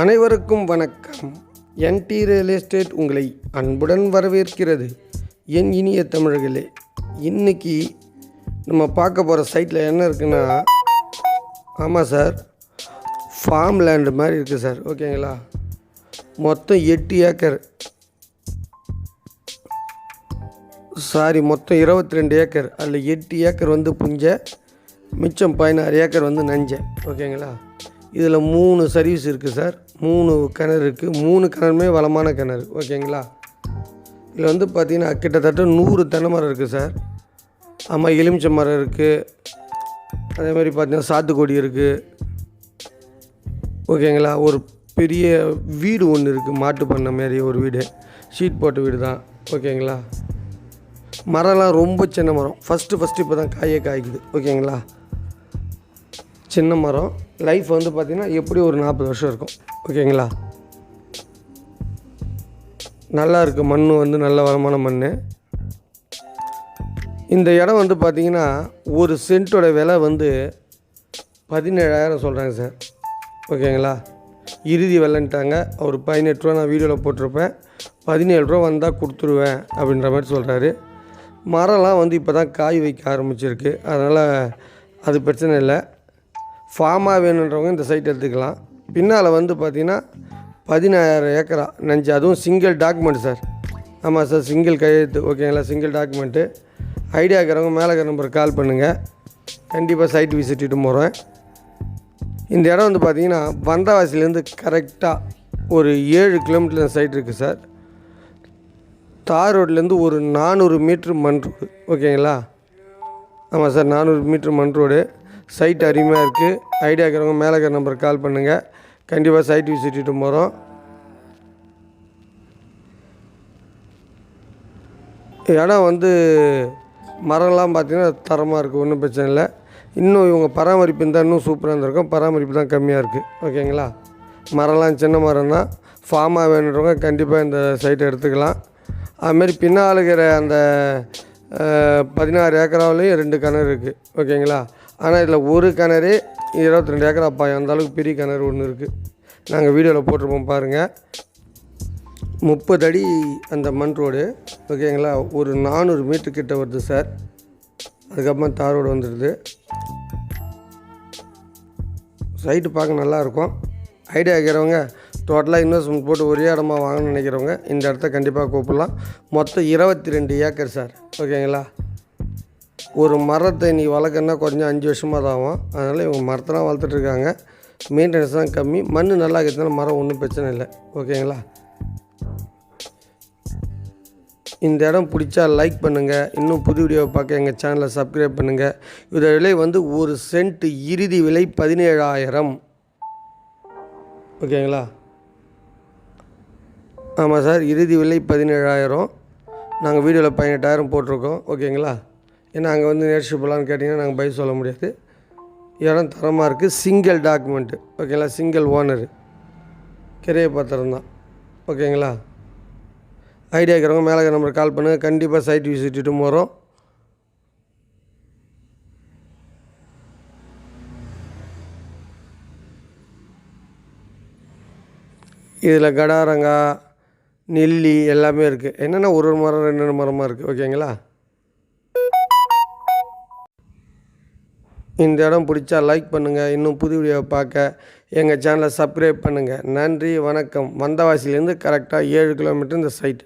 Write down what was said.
அனைவருக்கும் வணக்கம். என்டி real estate உங்களை அன்புடன் வரவேற்கிறது. என் இனிய தமிழர்களே இன்னைக்கு நம்ம பார்க்க போகிற சைட்டில் என்ன இருக்குன்னா ஆமாம் சார் ஃபார்ம் லேண்டு மாதிரி இருக்குது சார். ஓகேங்களா மொத்தம் எட்டு ஏக்கர். சாரி மொத்தம் இருபத்தி ரெண்டு ஏக்கர். அதில் எட்டு ஏக்கர் வந்து புஞ்ச மிச்சம் பதினாறு ஏக்கர் வந்து நஞ்சை. ஓகேங்களா இதில் மூணு சர்வீஸ் இருக்குது சார் மூணு கிணறு இருக்குது மூணு கிணறுமே வளமான கிணறு. ஓகேங்களா இதில் வந்து பார்த்திங்கன்னா கிட்டத்தட்ட நூறு தென்னை மரம் இருக்குது சார் ஆமாம் எலுமிச்சை மரம் இருக்குது அதே மாதிரி பார்த்திங்கன்னா சாத்துக்குடி இருக்குது ஓகேங்களா ஒரு பெரிய வீடு ஒன்று இருக்குது மாட்டு பண்ண மாதிரி ஒரு வீடு. ஷீட் போட்ட வீடு தான். ஓகேங்களா மரம்லாம் ரொம்ப சின்ன மரம். ஃபஸ்ட்டு ஃபஸ்ட்டு இப்போ தான் காயே காய்க்குது. ஓகேங்களா சின்ன மரம். லைஃப் வந்து பார்த்திங்கன்னா எப்படி ஒரு நாற்பது வருஷம் இருக்கும்? ஓகேங்களா? நல்லா இருக்குது மண் வந்து நல்ல வளமான மண் இந்த இடம் வந்து பார்த்திங்கன்னா ஒரு சென்ட்டோட விலை வந்து பதினேழாயிரம் சொல்கிறாங்க சார். ஓகேங்களா? இறுதி விலைன்ட்டாங்க. ஒரு பதினெட்டு ரூபா நான் வீடியோவில் போட்டிருப்பேன். பதினேழு ரூபா வந்தால் கொடுத்துருவேன் அப்படின்ற மாதிரி சொல்கிறாரு மரம்லாம் வந்து இப்போ தான் காய் வைக்க ஆரம்பிச்சிருக்கு. அதனால் அது பிரச்சனை இல்லை. ஃபார்மாக வேணுன்றவங்க இந்த சைட் எடுத்துக்கலாம். பின்னால் வந்து பார்த்திங்கன்னா பதினாயிரம் ஏக்கரா நஞ்சு. அதுவும் சிங்கிள் டாக்குமெண்ட் சார். ஆமாம் சார் சிங்கிள் கையெழுத்து ஓகேங்களா சிங்கிள் டாக்குமெண்ட்டு ஐடியா இருக்கிறவங்க மேலே இருக்கிற நம்பருக்கு கால் பண்ணுங்கள் கண்டிப்பாக சைட் விசிட்டிட்டு போகிறேன் இந்த இடம் வந்து பார்த்திங்கன்னா வந்தவாசிலேருந்து கரெக்டாக ஒரு ஏழு கிலோமீட்டர் சைட் இருக்குது சார். தார் ரோட்லேருந்து ஒரு நானூறு மீட்ரு மண் ரோடு ஓகேங்களா ஆமாம் சார் நானூறு மீட்ரு மண் ரோடு சைட் அருமையாக இருக்குது ஐடியா இருக்கிறவங்க மேலே இருக்கிற நம்பருக்கு கால் பண்ணுங்கள் கண்டிப்பாக சைட் விசிட்டிட்டு போகிறோம் இடம் வந்து மரம்லாம் பார்த்திங்கன்னா தரமாக இருக்குது ஒன்றும் பிரச்சனை இல்லை. இன்னும் இவங்க பராமரிப்பு இருந்தால் இன்னும் சூப்பராக இருந்திருக்கும். பராமரிப்பு தான் கம்மியாக இருக்குது ஓகேங்களா மரம்லாம் சின்ன மரம் தான் ஃபார்மாக வேணுன்றவங்க கண்டிப்பாக இந்த சைட்டை எடுத்துக்கலாம். அதுமாரி பின்னால் இருக்கிற அந்த பதினாறு ஏக்கராவிலையும் ரெண்டு கிணறு இருக்குது ஓகேங்களா ஆனால் இதில் ஒரு கிணறு இருபத்தி ரெண்டு ஏக்கர் அப்பா அந்த அளவுக்கு பெரிய கிணறு ஒன்று இருக்குது நாங்கள் வீடியோவில் போட்டிருப்போம் பாருங்கள் முப்பது அடி அந்த மண் ரோடு ஓகேங்களா? ஒரு நானூறு மீட்டர் கிட்ட வருது சார். அதுக்கப்புறமா தார் ரோடு வந்துடுது. சைட்டு பார்க்க நல்லாயிருக்கும் ஐடியா இருக்கிறவங்க டோட்டலாக இன்வெஸ்ட்மெண்ட் போட்டு ஒரே இடமா வாங்கணும்னு நினைக்கிறவங்க இந்த இடத்த கண்டிப்பாக கூப்பிடலாம். மொத்தம் இருபத்தி ரெண்டு ஏக்கர் சார். ஓகேங்களா? ஒரு மரத்தை நீ வளர்க்கணுன்னா கொஞ்சம் அஞ்சு வருஷமாக தான் ஆகும். அதனால் இவங்க மரத்தெல்லாம் வளர்த்துட்ருக்காங்க. மெயின்டெனன்ஸ் தான் கம்மி. மண் நல்லா இருக்கிறதுனால மரம் ஒன்றும் பிரச்சனை இல்லை. ஓகேங்களா? இந்த இடம் பிடிச்சா லைக் பண்ணுங்கள் இன்னும் புது வீடியோவை பார்க்க எங்கள் சேனலை சப்ஸ்கிரைப் பண்ணுங்கள் இதோட விலை வந்து ஒரு சென்ட் இறுதி விலை பதினேழாயிரம். ஓகேங்களா? ஆமாம் சார் இறுதி விலை பதினேழாயிரம். நாங்கள் வீடியோவில் பதினெட்டாயிரம் போட்டிருக்கோம். ஓகேங்களா? ஏன்னா அங்கே வந்து நேர்ஷிப்பலான்னு கேட்டிங்கன்னா நாங்கள் பதில் சொல்ல முடியாது. இடம் தரமாக இருக்குது சிங்கிள் டாக்குமெண்ட்டு ஓகேங்களா சிங்கிள் ஓனரு கிரைய பத்திரம் தான். ஓகேங்களா ஐடியா இருக்கிறவங்க மேலே நம்பர் கால் பண்ணுங்கள் கண்டிப்பாக சைட் விசிட்டும் வரும் இதில் கடாரங்கா நெல்லி எல்லாமே இருக்குது என்னென்னா ஒரு ஒரு மரம் ரெண்டு ரெண்டு மரமாக இருக்குது ஓகேங்களா இந்த இடம் பிடிச்சா லைக் பண்ணுங்கள் இன்னும் புது வீடியோவை பார்க்க எங்கள் சேனலை சப்ஸ்கிரைப் பண்ணுங்கள் நன்றி வணக்கம். வந்தவாசிலேருந்து கரெக்டாக ஏழு கிலோமீட்டர் இந்த சைட்